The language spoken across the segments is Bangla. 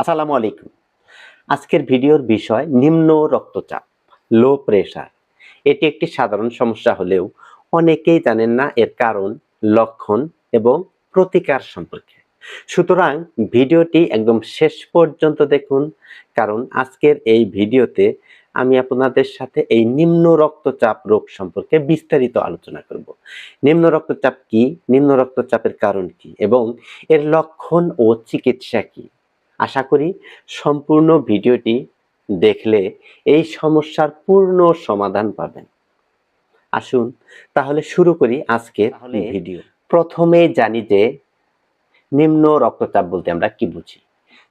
আসসালামু আলাইকুম। আজকের ভিডিওর বিষয় নিম্ন রক্তচাপ লো প্রেশার এটি একটি সাধারণ সমস্যা হলেও অনেকেই জানেন না এর কারণ, লক্ষণ এবং প্রতিকার সম্পর্কে। সুতরাং ভিডিওটি একদম শেষ পর্যন্ত দেখুন, কারণ আজকের এই ভিডিওতে আমি আপনাদের সাথে এই নিম্ন রক্তচাপ রোগ সম্পর্কে বিস্তারিত আলোচনা করব। নিম্ন রক্তচাপ কি? নিম্ন রক্তচাপের কারণ কি? এবং এর লক্ষণ ও চিকিৎসা কি? আশা করি সম্পূর্ণ ভিডিওটি দেখলে এই সমস্যার পূর্ণ সমাধান পাবেন। আসুন তাহলে শুরু করি আজকে ভিডিও। প্রথমে জানি যে নিম্ন রক্তচাপ বলতে আমরা কি বুঝি?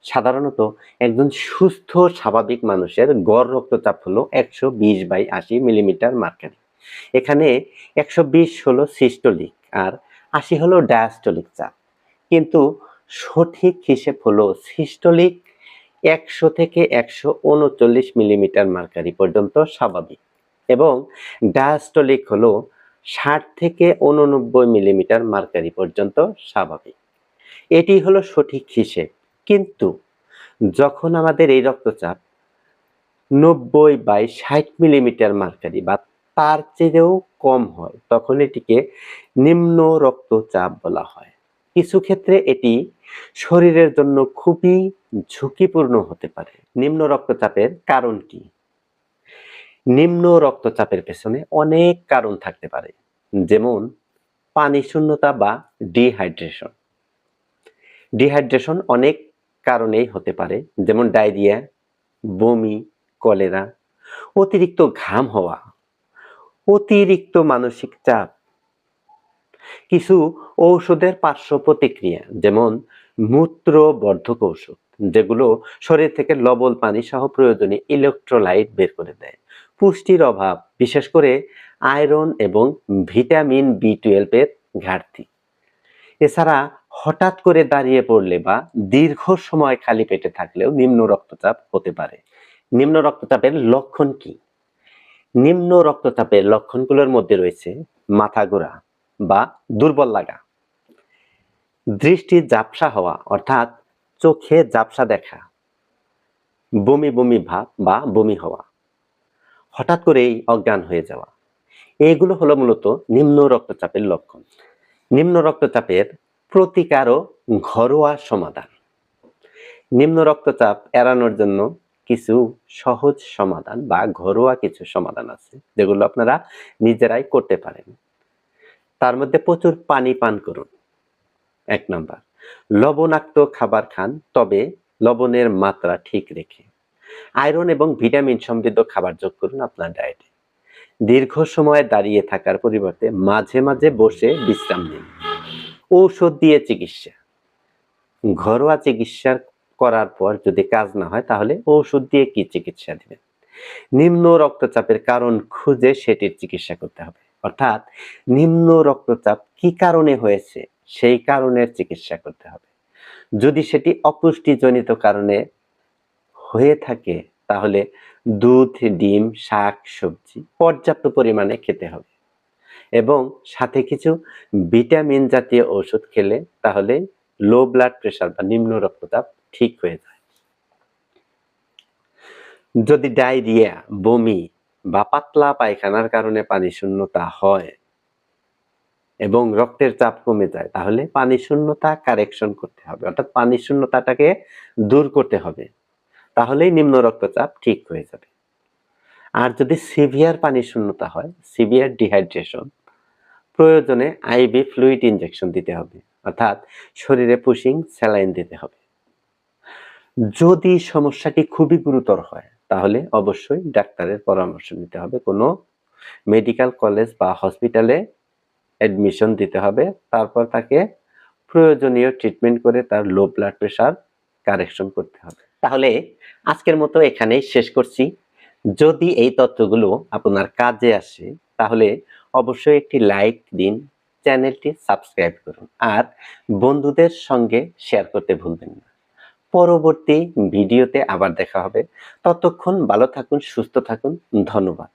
সাধারণত একজন সুস্থ স্বাভাবিক মানুষের গড় রক্তচাপ হলো একশো বিশ বাই আশি মিলিমিটার মার্কারি। এখানে একশো বিশ হলো সিস্টোলিক আর আশি হলো ডায়াস্টোলিক চাপ। কিন্তু সঠিক হিসেব হলো সিস্টোলিক একশো থেকে একশো উনচল্লিশ মিলিমিটার মার্কারি পর্যন্ত স্বাভাবিক। এবং ডায়াস্টলিক হলো ষাট থেকে উননব্বই মিলিমিটার মার্কারি পর্যন্ত স্বাভাবিক। এটি হলো সঠিক হিসেব। কিন্তু যখন আমাদের এই রক্তচাপ নব্বই বাই ষাট মিলিমিটার মার্কারি বা তার চেয়েও কম হয়, তখন এটিকে নিম্ন রক্তচাপ বলা হয়। কিছু ক্ষেত্রে এটি শরীরের জন্য খুবই ঝুঁকিপূর্ণ হতে পারে। নিম্ন রক্তচাপের কারণ কি? নিম্ন রক্তচাপের পেছনে অনেক কারণ থাকতে পারে, যেমন পানি শূন্যতা বা ডিহাইড্রেশন। ডিহাইড্রেশন অনেক কারণেই হতে পারে, যেমন ডায়রিয়া, বমি, কলেরা, অতিরিক্ত ঘাম হওয়া, অতিরিক্ত মানসিক চাপ কিছু ঔষধের পার্শ্ব প্রতিক্রিয়া, যেমন মূত্র বর্ধক ঔষধ, যেগুলো শরীর থেকে লবণ, পানি সহ প্রয়োজনীয় ইলেকট্রোলাইট বের করে দেয়। পুষ্টির অভাব, বিশেষ করে আয়রন এবং ভিটামিন বি টুয়েলভের ঘাটতি। এছাড়া হঠাৎ করে দাঁড়িয়ে পড়লে বা দীর্ঘ সময় খালি পেটে থাকলেও নিম্ন রক্তচাপ হতে পারে। নিম্ন রক্তচাপের লক্ষণ কি? নিম্ন রক্তচাপের লক্ষণগুলোর মধ্যে রয়েছে মাথা ঘোরা বা দুর্বল লাগা। দৃষ্টি ঝাপসা হওয়া অর্থাৎ চোখে ঝাপসা দেখা। বমি বমি ভাব বা বমি হওয়া। হঠাৎ করেই অজ্ঞান হয়ে যাওয়া। এগুলো হলো মূলত নিম্ন রক্তচাপের লক্ষণ। নিম্ন রক্তচাপের প্রতিকার ও ঘরোয়া সমাধান। নিম্ন রক্তচাপ এড়ানোর জন্য কিছু সহজ সমাধান বা ঘরোয়া কিছু সমাধান আছে যেগুলো আপনারা নিজেরাই করতে পারেন। তার মধ্যে প্রচুর পানি পান করুন। এক নম্বর, লবণাক্ত খাবার খান, তবে লবণের মাত্রা ঠিক রেখে। আয়রন এবং ভিটামিন সমৃদ্ধ খাবার যোগ করুন আপনার ডায়েটে। দীর্ঘ সময় দাঁড়িয়ে থাকার পরিবর্তে মাঝে মাঝে বসে বিশ্রাম নিন। ঔষধ দিয়ে চিকিৎসা। ঘরোয়া চিকিৎসা করার পর যদি কাজ না হয়, তাহলে ঔষধ দিয়ে কি চিকিৎসা দিবেন? নিম্ন রক্তচাপের কারণ খুঁজে সেটির চিকিৎসা করতে হবে। অর্থাৎ নিম্ন রক্তচাপ কি কারণে হয়েছে? সেই কারণের চিকিৎসা করতে হবে। যদি সেটি অপুষ্টিজনিত কারণে হয়ে থাকে, তাহলে দুধ, ডিম, শাক, সবজি পর্যাপ্ত পরিমাণে খেতে হবে। এবং সাথে কিছু ভিটামিন জাতীয় ওষুধ খেলে তাহলে লো ব্লাড প্রেশার বা নিম্ন রক্তচাপ ঠিক হয়ে যায়। যদি ডায়রিয়া, বমি বা পাতলা পায়খানার কারণে পানি শূন্যতা হয় এবং রক্তের চাপ কমে যায়, তাহলে পানি শূন্যতা কারেকশন করতে হবে। অর্থাৎ পানি শূন্যতাটাকে দূর করতে হবে, তাহলেই নিম্ন রক্তচাপ ঠিক হয়ে যাবে। আর যদি সিভিয়ার পানি শূন্যতা হয় সিভিয়ার ডিহাইড্রেশন প্রয়োজনে আইভি ফ্লুইড ইনজেকশন দিতে হবে, অর্থাৎ শরীরে পুশিং স্যালাইন দিতে হবে। যদি সমস্যাটি খুবই গুরুতর হয় তাহলে অবশ্যই ডাক্তারের পরামর্শ নিতে হবে। কোনো মেডিকেল কলেজ বা হসপিটালে অ্যাডমিশন দিতে হবে। তারপর তাকে প্রয়োজনীয় ট্রিটমেন্ট করে তার লো ব্লাড প্রেশার কারেকশন করতে হবে। তাহলে আজকের মতো এখানেই শেষ করছি। যদি এই তথ্যগুলো আপনার কাজে আসে, তাহলে অবশ্যই একটি লাইক দিন, চ্যানেলটি সাবস্ক্রাইব করুন। আর বন্ধুদের সঙ্গে শেয়ার করতে ভুলবেন না। পরবর্তী ভিডিওতে আবার দেখা হবে। ততক্ষণ ভালো থাকুন সুস্থ থাকুন। ধন্যবাদ।